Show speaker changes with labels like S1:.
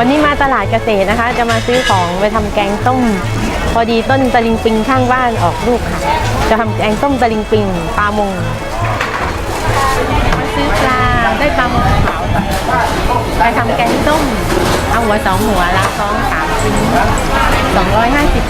S1: วันนี้มาตลาดเกษตรนะคะ จะมาซื้อของไปทำแกงต้ม พอดีต้นตะลิงปิงข้างบ้านออกลูกค่ะ จะทำแกงต้มตะลิงปิงปลามงมาซื้อปลาได้ปลามงขาวไปทำแกงต้ม เอาหัวสองหัวละสองสามชิ้นสองร้อยห้าสิบ